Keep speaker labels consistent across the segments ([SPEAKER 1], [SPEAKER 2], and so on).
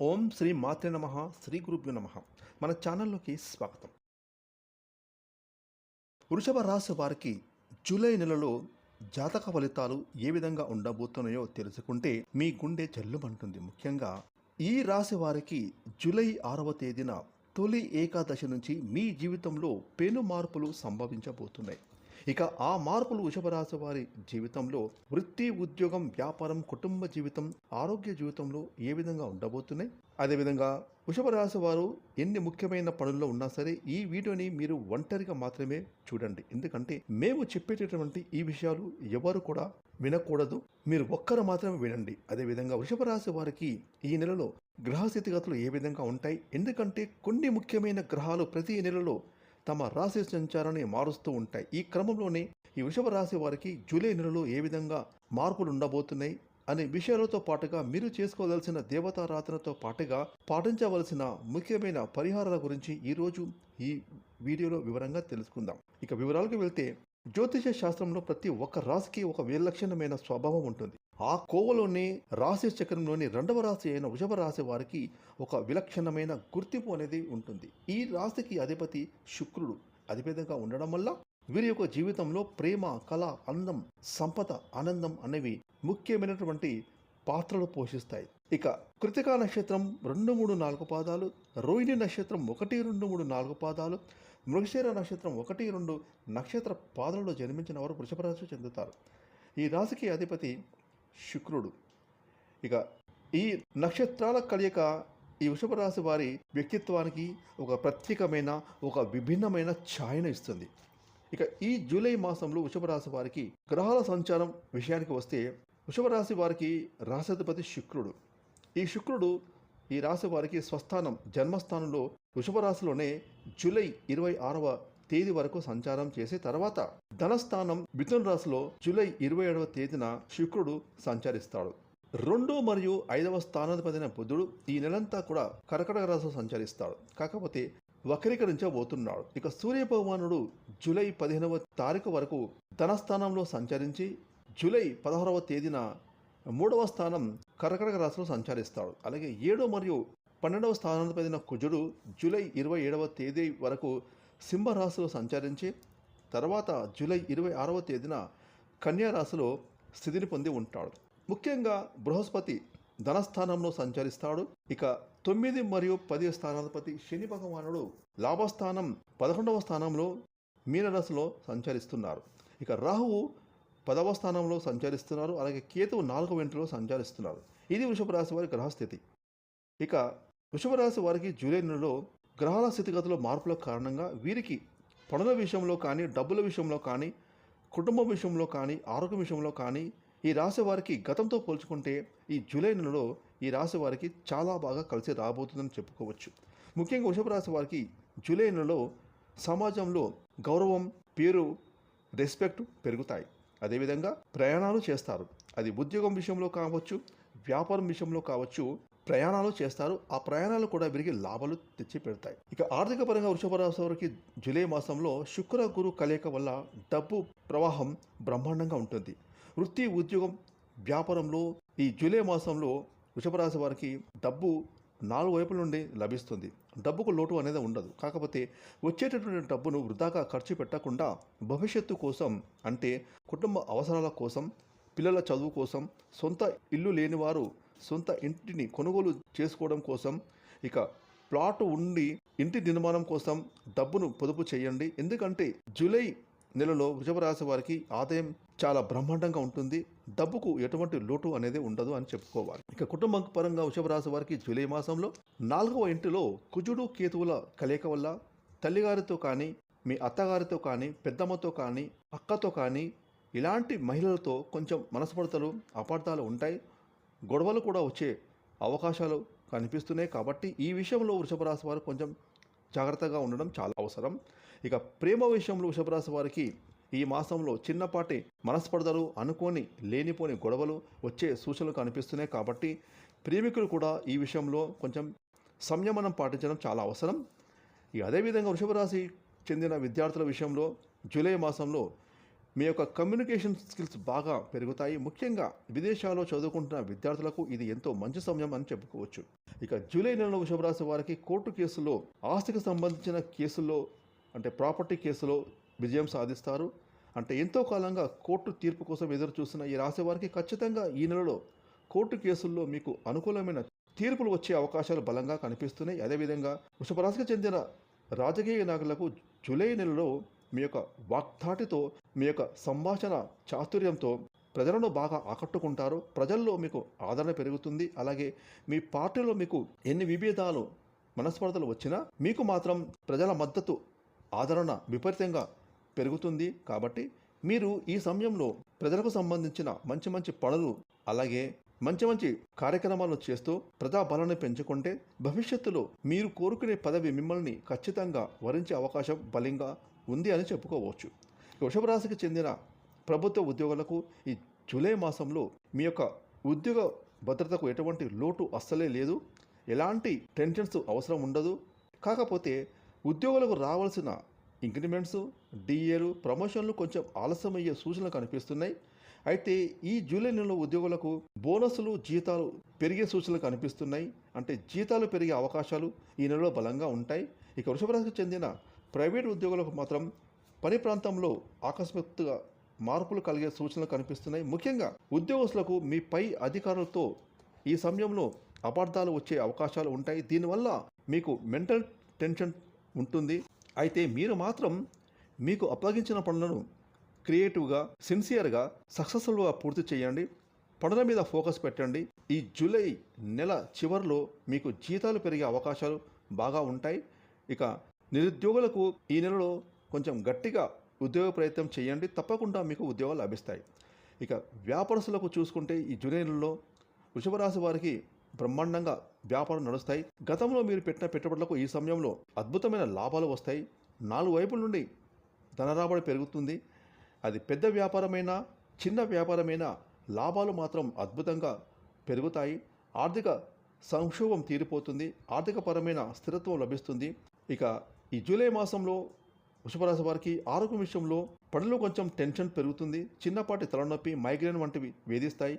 [SPEAKER 1] ఓం శ్రీ మాతృ నమ శ్రీ గురుభ్యో నమ. మన ఛానల్లోకి స్వాగతం. వృషభ రాశి వారికి జూలై నెలలో జాతక ఫలితాలు ఏ విధంగా ఉండబోతున్నాయో తెలుసుకుంటే మీ గుండె జల్లుమంటుంది. ముఖ్యంగా ఈ రాశి వారికి జూలై ఆరవ తేదీన తొలి ఏకాదశి నుంచి మీ జీవితంలో పెను మార్పులు సంభవించబోతున్నాయి. ఇక ఆ మార్పులు వృషభరాశి వారి జీవితంలో వృత్తి ఉద్యోగం వ్యాపారం కుటుంబ జీవితం ఆరోగ్య జీవితంలో ఏ విధంగా ఉండబోతున్నాయి? అదేవిధంగా వృషభరాశి వారు ఎన్ని ముఖ్యమైన పనుల్లో ఉన్నా సరే ఈ వీడియోని మీరు ఒంటరిగా మాత్రమే చూడండి. ఎందుకంటే మేము చెప్పేటటువంటి ఈ విషయాలు ఎవరు కూడా వినకూడదు. మీరు ఒక్కరు మాత్రమే వినండి. అదేవిధంగా వృషభరాశి వారికి ఈ నెలలో గ్రహ స్థితిగతులు ఏ విధంగా ఉంటాయి? ఎందుకంటే కొన్ని ముఖ్యమైన గ్రహాలు ప్రతి నెలలో తమ రాశి సంచారాన్ని మారుస్తూ ఉంటాయి. ఈ క్రమంలోనే ఈ వృషభ రాశి వారికి జూలై నెలలో ఏ విధంగా మార్పులు ఉండబోతున్నాయి అనే విషయాలతో పాటుగా మీరు చేసుకోవలసిన దేవతారాధనతో పాటుగా పాటించవలసిన ముఖ్యమైన పరిహారాల గురించి ఈరోజు ఈ వీడియోలో వివరంగా తెలుసుకుందాం. ఇక వివరాలకు వెళ్తే జ్యోతిష శాస్త్రంలో ప్రతి ఒక్క రాశికి ఒక విలక్షణమైన స్వభావం ఉంటుంది. ఆ కోవలోనే రాశి చక్రంలోని రెండవ రాశి అయిన వృషభ రాశి వారికి ఒక విలక్షణమైన గుర్తింపు అనేది ఉంటుంది. ఈ రాశికి అధిపతి శుక్రుడు. అధిపతిగా ఉండడం వల్ల వీరి యొక్క జీవితంలో ప్రేమ కళ అందం సంపద ఆనందం అనేవి ముఖ్యమైనటువంటి పాత్రలు పోషిస్తాయి. ఇక కృతికా నక్షత్రం రెండు మూడు నాలుగు పాదాలు రోహిణి నక్షత్రం ఒకటి రెండు మూడు నాలుగు పాదాలు మృగశీర నక్షత్రం ఒకటి రెండు నక్షత్ర పాదాలలో జన్మించిన వారు వృషభ రాశి చెందుతారు. ఈ రాశికి అధిపతి శుక్రుడు. ఇక ఈ నక్షత్రాల కలయిక ఈ వృషభ రాశి వారి వ్యక్తిత్వానికి ఒక ప్రత్యేకమైన ఒక విభిన్నమైన ఛాయను ఇస్తుంది. ఇక ఈ జూలై మాసంలో వృషభ రాశి వారికి గ్రహాల సంచారం విషయానికి వస్తే వృషభ రాశి వారికి రాశాధిపతి శుక్రుడు. ఈ శుక్రుడు ఈ రాశి వారికి స్వస్థానం జన్మస్థానంలో వృషభ రాశిలోనే జూలై ఇరవై ఆరవ తేదీ వరకు సంచారం చేసి తర్వాత ధనస్థానం మిథున రాశిలో జూలై ఇరవై ఏడవ తేదీన శుక్రుడు సంచరిస్తాడు. రెండో మరియు ఐదవ స్థానాధిపతిన బుధుడు ఈ నెలంతా కూడా కర్కటక రాశిలో సంచరిస్తాడు. కాకపోతే వక్రీకరించబోతున్నాడు. ఇక సూర్య భగవానుడు జూలై పదిహేనవ తారీఖు వరకు ధనస్థానంలో సంచరించి జూలై పదహారవ తేదీన మూడవ స్థానం కర్కటక రాశిలో సంచరిస్తాడు. అలాగే ఏడో మరియు పన్నెండవ స్థానాధిపతిన కుజుడు జూలై ఇరవై ఏడవ తేదీ వరకు సింహరాశిలో సంచరించి తర్వాత జూలై ఇరవై ఆరవ తేదీన కన్యారాశిలో స్థితిని పొంది ఉంటాడు. ముఖ్యంగా బృహస్పతి ధనస్థానంలో సంచరిస్తాడు. ఇక తొమ్మిది మరియు పది స్థానాధిపతి శని భగవానుడు లాభస్థానం పదకొండవ స్థానంలో మీనరాశిలో సంచరిస్తున్నారు. ఇక రాహువు పదవ స్థానంలో సంచరిస్తున్నారు. అలాగే కేతువు నాలుగవ ఇంటిలో సంచరిస్తున్నారు. ఇది వృషభ రాశి వారి గ్రహస్థితి. ఇక వృషభ రాశి వారికి జూలై నెలలో గ్రహాల స్థితిగతుల మార్పుల కారణంగా వీరికి పనుల విషయంలో కానీ డబ్బుల విషయంలో కానీ కుటుంబం విషయంలో కానీ ఆరోగ్యం విషయంలో కానీ ఈ రాశి వారికి గతంతో పోల్చుకుంటే ఈ జూలై నెలలో ఈ రాశి వారికి చాలా బాగా కలిసి రాబోతుందని చెప్పుకోవచ్చు. ముఖ్యంగా వృషభ రాశి వారికి జూలై నెలలో సమాజంలో గౌరవం పేరు రెస్పెక్ట్ పెరుగుతాయి. అదేవిధంగా ప్రయాణాలు చేస్తారు. అది ఉద్యోగం విషయంలో కావచ్చు వ్యాపారం విషయంలో కావచ్చు ప్రయాణాలు చేస్తారు. ఆ ప్రయాణాలు కూడా వీరికి లాభాలు తెచ్చి పెడతాయి. ఇక ఆర్థిక పరంగా వృషభ వారికి జూలై మాసంలో శుక్ర గురు కలయిక వల్ల డబ్బు ప్రవాహం బ్రహ్మాండంగా ఉంటుంది. వృత్తి ఉద్యోగం వ్యాపారంలో ఈ జూలై మాసంలో వృషభ రాశి వారికి డబ్బు నాలుగు వైపుల నుండి లభిస్తుంది. డబ్బుకు లోటు అనేది ఉండదు. కాకపోతే వచ్చేటటువంటి డబ్బును వృధాగా ఖర్చు పెట్టకుండా భవిష్యత్తు కోసం అంటే కుటుంబ అవసరాల కోసం పిల్లల చదువు కోసం సొంత ఇల్లు లేని వారు సొంత ఇంటిని కొనుగోలు చేసుకోవడం కోసం ఇక ప్లాట్ ఉండి ఇంటి నిర్మాణం కోసం డబ్బును పొదుపు చేయండి. ఎందుకంటే జూలై నెలలో వృషభ రాశి వారికి ఆదాయం చాలా బ్రహ్మాండంగా ఉంటుంది. డబ్బుకు ఎటువంటి లోటు అనేది ఉండదు అని చెప్పుకోవాలి. ఇక కుటుంబ పరంగా వృషభ రాశి వారికి జూలై మాసంలో నాలుగవ ఇంటిలో కుజుడు కేతువుల కలయిక వల్ల తల్లిగారితో కానీ మీ అత్తగారితో కానీ పెద్దమ్మతో కానీ అక్కతో కానీ ఇలాంటి మహిళలతో కొంచెం మనస్పర్ధలు అపార్థాలు ఉంటాయి. గొడవలు కూడా వచ్చే అవకాశాలు కనిపిస్తున్నాయి కాబట్టి ఈ విషయంలో వృషభరాశి వారు కొంచెం జాగ్రత్తగా ఉండడం చాలా అవసరం. ఇక ప్రేమ విషయంలో వృషభరాశి వారికి ఈ మాసంలో చిన్నపాటి మనస్పర్ధలు అనుకోని లేనిపోని గొడవలు వచ్చే సూచనలు కనిపిస్తున్నాయి కాబట్టి ప్రేమికులు కూడా ఈ విషయంలో కొంచెం సంయమనం పాటించడం చాలా అవసరం. ఇక అదేవిధంగా వృషభరాశి చెందిన విద్యార్థుల విషయంలో జూలై మాసంలో మీ యొక్క కమ్యూనికేషన్ స్కిల్స్ బాగా పెరుగుతాయి. ముఖ్యంగా విదేశాల్లో చదువుకుంటున్న విద్యార్థులకు ఇది ఎంతో మంచి సమయం అని చెప్పుకోవచ్చు. ఇక జూలై నెలలో వృషభరాశి వారికి కోర్టు కేసులో ఆస్తికి సంబంధించిన కేసుల్లో అంటే ప్రాపర్టీ కేసులో విజయం సాధిస్తారు. అంటే ఎంతో కాలంగా కోర్టు తీర్పు కోసం ఎదురు చూస్తున్న ఈ రాశి వారికి ఖచ్చితంగా ఈ నెలలో కోర్టు కేసుల్లో మీకు అనుకూలమైన తీర్పులు వచ్చే అవకాశాలు బలంగా కనిపిస్తున్నాయి. అదేవిధంగా వృషభరాశికి చెందిన రాజకీయ నాయకులకు జూలై నెలలో మీ యొక్క వాగ్ధాటితో మీ యొక్క సంభాషణ చాతుర్యంతో ప్రజలను బాగా ఆకట్టుకుంటారు. ప్రజల్లో మీకు ఆదరణ పెరుగుతుంది. అలాగే మీ పార్టీలో మీకు ఎన్ని విభేదాలు మనస్పర్ధలు వచ్చినా మీకు మాత్రం ప్రజల మద్దతు ఆదరణ విపరీతంగా పెరుగుతుంది. కాబట్టి మీరు ఈ సమయంలో ప్రజలకు సంబంధించిన మంచి మంచి పనులు అలాగే మంచి మంచి కార్యక్రమాలు చేస్తూ ప్రజా బలాన్ని పెంచుకుంటే భవిష్యత్తులో మీరు కోరుకునే పదవి మిమ్మల్ని ఖచ్చితంగా వరించే అవకాశం బలంగా ఉంది అని చెప్పుకోవచ్చు. ఇక వృషభ రాశికి చెందిన ప్రభుత్వ ఉద్యోగులకు ఈ జూలై మాసంలో మీ యొక్క ఉద్యోగ భద్రతకు ఎటువంటి లోటు అస్సలే లేదు. ఎలాంటి టెన్షన్స్ అవసరం ఉండదు. కాకపోతే ఉద్యోగులకు రావాల్సిన ఇంక్రిమెంట్స్ డిఏలు ప్రమోషన్లు కొంచెం ఆలస్యమయ్యే సూచనలు కనిపిస్తున్నాయి. అయితే ఈ జూలై నెలలో ఉద్యోగులకు బోనస్లు జీతాలు పెరిగే సూచనలు కనిపిస్తున్నాయి. అంటే జీతాలు పెరిగే అవకాశాలు ఈ నెలలో బలంగా ఉంటాయి. ఇక వృషభరాశికి చెందిన ప్రైవేట్ ఉద్యోగులకు మాత్రం పని ప్రాంతంలో ఆకస్మికతగా మార్పులు కలిగే సూచనలు కనిపిస్తున్నాయి. ముఖ్యంగా ఉద్యోగస్తులకు మీ పై అధికారులతో ఈ సమయంలో అపార్థాలు వచ్చే అవకాశాలు ఉంటాయి. దీనివల్ల మీకు మెంటల్ టెన్షన్ ఉంటుంది. అయితే మీరు మాత్రం మీకు అప్పగించిన పనులను క్రియేటివ్గా సిన్సియర్గా సక్సెస్ఫుల్గా పూర్తి చేయండి. పనుల మీద ఫోకస్ పెట్టండి. ఈ జూలై నెల చివరిలో మీకు జీతాలు పెరిగే అవకాశాలు బాగా ఉంటాయి. ఇక నిరుద్యోగులకు ఈ నెలలో కొంచెం గట్టిగా ఉద్యోగ ప్రయత్నం చేయండి. తప్పకుండా మీకు ఉద్యోగాలు లభిస్తాయి. ఇక వ్యాపారస్తులకు చూసుకుంటే ఈ జూలై నెలలో వృషభరాశి వారికి బ్రహ్మాండంగా వ్యాపారం నడుస్తాయి. గతంలో మీరు పెట్టిన పెట్టుబడులకు ఈ సమయంలో అద్భుతమైన లాభాలు వస్తాయి. నాలుగు వైపుల నుండి ధనరాబడి పెరుగుతుంది. అది పెద్ద వ్యాపారమైనా చిన్న వ్యాపారమైనా లాభాలు మాత్రం అద్భుతంగా పెరుగుతాయి. ఆర్థిక సంక్షోభం తీరిపోతుంది. ఆర్థికపరమైన స్థిరత్వం లభిస్తుంది. ఇక ఈ జూలై మాసంలో వృషభరాశి వారికి ఆరోగ్యం విషయంలో పనులు కొంచెం టెన్షన్ పెరుగుతుంది. చిన్నపాటి తలనొప్పి మైగ్రేన్ వంటివి వేధిస్తాయి.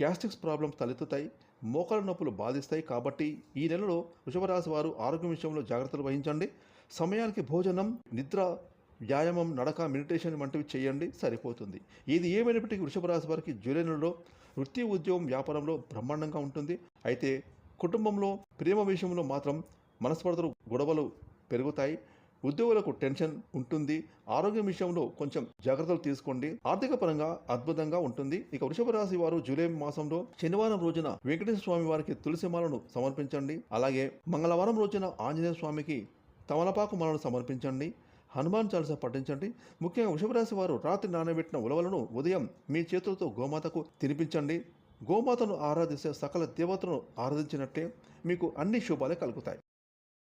[SPEAKER 1] గ్యాస్ట్రిక్స్ ప్రాబ్లమ్స్ తలెత్తుతాయి. మోకాల నొప్పులు బాధిస్తాయి కాబట్టి ఈ నెలలో వృషభరాశి వారు ఆరోగ్యం విషయంలో జాగ్రత్తలు వహించండి. సమయానికి భోజనం నిద్ర వ్యాయామం నడక మెడిటేషన్ వంటివి చేయండి. సరిపోతుంది. ఇది ఏమైనప్పటికీ వృషభరాశి వారికి జూలై నెలలో వృత్తి ఉద్యోగం వ్యాపారంలో బ్రహ్మాండంగా ఉంటుంది. అయితే కుటుంబంలో ప్రేమ విషయంలో మాత్రం మనస్పర్ధలు గొడవలు పెరుగుతాయి. ఉద్యోగులకు టెన్షన్ ఉంటుంది. ఆరోగ్యం విషయంలో కొంచెం జాగ్రత్తలు తీసుకోండి. ఆర్థిక పరంగా అద్భుతంగా ఉంటుంది. ఇక వృషభ రాశి వారు జూలై మాసంలో శనివారం రోజున వెంకటేశ్వర స్వామి వారికి తులసి మాలను సమర్పించండి. అలాగే మంగళవారం రోజున ఆంజనేయ స్వామికి తమలపాకు మాలను సమర్పించండి. హనుమాన్ చాలీస పఠించండి. ముఖ్యంగా వృషభ రాశి వారు రాత్రి నానబెట్టిన ఉలవలను ఉదయం మీ చేతులతో గోమాతకు తినిపించండి. గోమాతను ఆరాధిస్తే సకల దేవతను ఆరాధించినట్టే మీకు అన్ని శుభాలే కలుగుతాయి.